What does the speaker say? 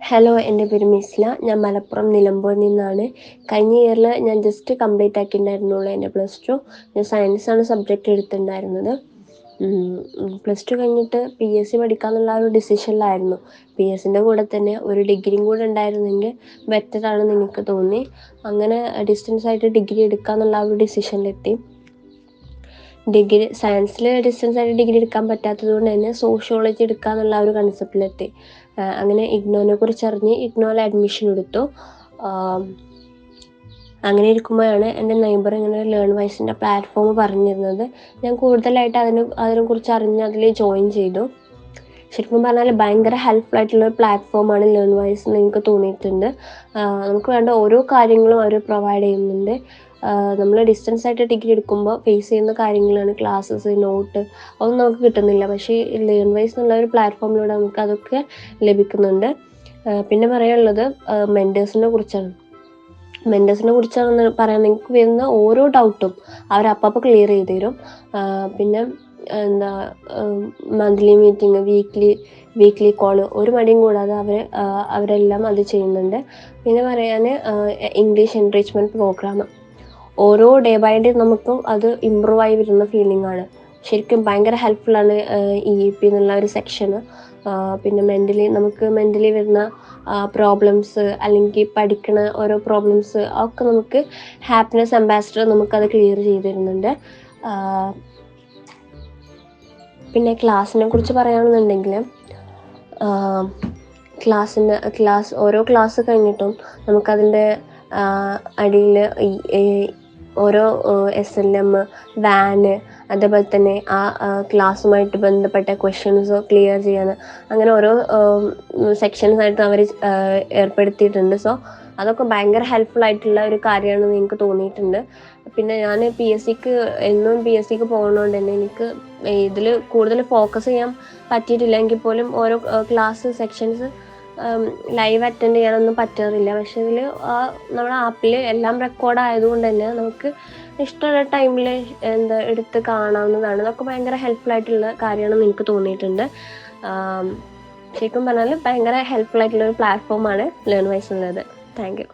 Hello എന്റെ പേര് മിസ്ല. ഞാൻ മലപ്പുറം നിലമ്പൂരിൽ നിന്നാണ്. കഴിഞ്ഞ ഇയറിൽ ഞാൻ ജസ്റ്റ് കംപ്ലീറ്റ് ആക്കിയിട്ടുണ്ടായിരുന്നുള്ളൂ എന്റെ പ്ലസ് ടു ഞാൻ സയൻസാണ് സബ്ജക്റ്റ് എടുത്തിട്ടുണ്ടായിരുന്നത്. പ്ലസ് ടു കഴിഞ്ഞിട്ട് പി എസ് സി പഠിക്കാമെന്നുള്ള ഒരു ഡിസിഷനിലായിരുന്നു പി എസ് സിന്റെ കൂടെ തന്നെ ഒരു ഡിഗ്രിയും കൂടെ ഉണ്ടായിരുന്നെങ്കിൽ ബെറ്റർ ആണെന്ന് എനിക്ക് തോന്നി. അങ്ങനെ ഡിസ്റ്റൻസ് ആയിട്ട് ഡിഗ്രി എടുക്കാമെന്നുള്ള ഒരു ഡിസിഷനിലെത്തി ഡിഗ്രി സയൻസിൽ ഡിസ്റ്റൻസ് ആയിട്ട് ഡിഗ്രി എടുക്കാൻ പറ്റാത്തത് കൊണ്ട് തന്നെ സോഷ്യോളജി എടുക്കാമെന്നുള്ള എന്നുള്ള ഒരു കൺസെപ്റ്റിലെത്തി അങ്ങനെ ഇഗ്നോനെ കുറിച്ച് അറിഞ്ഞ് ഇഗ്നോയിൽ അഡ്മിഷൻ എടുത്തു അങ്ങനെ ഇരിക്കുമ്പോഴാണ് എന്റെ നെയ്ബർ ഇങ്ങനെ ലേൺ വൈസിന്റെ പ്ലാറ്റ്ഫോം പറഞ്ഞിരുന്നത്. ഞാൻ കൂടുതലായിട്ട് അതിനെ അതിനെക്കുറിച്ച് അറിഞ്ഞ് അതിൽ ജോയിൻ ചെയ്തു. ശരിക്കും പറഞ്ഞാൽ ഭയങ്കര ഹെൽപ്ഫുൾ ആയിട്ടുള്ള ഒരു പ്ലാറ്റ്ഫോമാണ് ലേൺ വൈസ് എന്ന് എനിക്ക് തോന്നിയിട്ടുണ്ട്. നമുക്ക് വേണ്ട ഓരോ കാര്യങ്ങളും അവർ പ്രൊവൈഡ് ചെയ്യുന്നുണ്ട്. നമ്മൾ ഡിസ്റ്റൻസ് ആയിട്ട് ഡിഗ്രി എടുക്കുമ്പോൾ ഫേസ് ചെയ്യുന്ന കാര്യങ്ങളാണ് ക്ലാസ്സസ് നോട്ട് അതൊന്നും നമുക്ക് കിട്ടുന്നില്ല. പക്ഷേ ലേൺ വൈസ് എന്നുള്ള ഒരു പ്ലാറ്റ്ഫോമിലൂടെ നമുക്ക് അതൊക്കെ ലഭിക്കുന്നുണ്ട്. പിന്നെ പറയാനുള്ളത് മെന്റേഴ്സിനെ കുറിച്ചാണ്. മെന്റേഴ്സിനെ കുറിച്ചാണെന്ന് പറയാൻ നിങ്ങൾക്ക് വരുന്ന ഓരോ ഡൗട്ടും അവർ അപ്പം ക്ലിയർ ചെയ്ത് തരും പിന്നെ എന്താ monthly meeting weekly weekly call ഒരു മടിയും കൂടാതെ അവർ അവരെല്ലാം അത് ചെയ്യുന്നുണ്ട്. പിന്നെ പറയാൻ ഇംഗ്ലീഷ് എൻറിച്ച്മെന്റ് പ്രോഗ്രാം ഓരോ ഡേ ബൈ ഡേ നമുക്കും അത് ഇമ്പ്രൂവ് ആയി വരുന്ന ഫീലിംഗ് ആണ്. ശരിക്കും ഭയങ്കര ഹെൽപ്ഫുള്ളാണ് ഇ ഇ പി എന്നുള്ള ഒരു സെക്ഷന് പിന്നെ മെന്റലി നമുക്ക് മെന്റലി വരുന്ന പ്രോബ്ലംസ് അല്ലെങ്കിൽ പഠിക്കണ ഓരോ പ്രോബ്ലംസ് ഒക്കെ നമുക്ക് ഹാപ്പിനെസ് അംബാസിഡർ നമുക്കത് ക്ലിയർ ചെയ്ത് തരുന്നുണ്ട്. പിന്നെ ക്ലാസ്സിനെ കുറിച്ച് പറയുകയാണെന്നുണ്ടെങ്കിൽ ക്ലാസ്സിന് ക്ലാസ് ഓരോ ക്ലാസ് കഴിഞ്ഞിട്ടും നമുക്കതിന്റെ അടിയിൽ ഓരോ എസ് എൽ എം വാന് അതേപോലെ തന്നെ ആ ക്ലാസ്സുമായിട്ട് ബന്ധപ്പെട്ട ക്വസ്റ്റ്യൻസ് ക്ലിയർ ചെയ്യാൻ അങ്ങനെ ഓരോ സെക്ഷൻസ് ആയിട്ട് അവർ ഏർപ്പെടുത്തിയിട്ടുണ്ട്. സോ അതൊക്കെ ഭയങ്കര ഹെൽപ്ഫുൾ ആയിട്ടുള്ള ഒരു കാര്യമാണെന്ന് എനിക്ക് തോന്നിയിട്ടുണ്ട്. പിന്നെ ഞാൻ പി എസ് സിക്ക് എന്നും പി എസ് സിക്ക് പോകുന്നതുകൊണ്ട് തന്നെ എനിക്ക് ഇതിൽ കൂടുതൽ ഫോക്കസ് ചെയ്യാൻ പറ്റിയിട്ടില്ല. എങ്കിൽ പോലും ഓരോ ക്ലാസ് സെക്ഷൻസ് ലൈവ് അറ്റൻഡ് ചെയ്യാനൊന്നും പറ്റാറില്ല. പക്ഷേ ഇതിൽ ആ നമ്മുടെ ആപ്പിൽ എല്ലാം റെക്കോർഡ് ആയതുകൊണ്ട് തന്നെ നമുക്ക് ഇഷ്ടമുള്ള ടൈമിൽ എന്താ എടുത്ത് കാണാവുന്നതാണ്. അതൊക്കെ ഭയങ്കര ഹെൽപ്ഫുൾ ആയിട്ടുള്ള കാര്യമാണെന്ന് എനിക്ക് തോന്നിയിട്ടുണ്ട്. ശരിക്കും പറഞ്ഞാൽ ഭയങ്കര ഹെൽപ്ഫുൾ ആയിട്ടുള്ള ഒരു പ്ലാറ്റ്ഫോമാണ് ലേൺ വൈസ് ഉള്ളത് താങ്ക് യു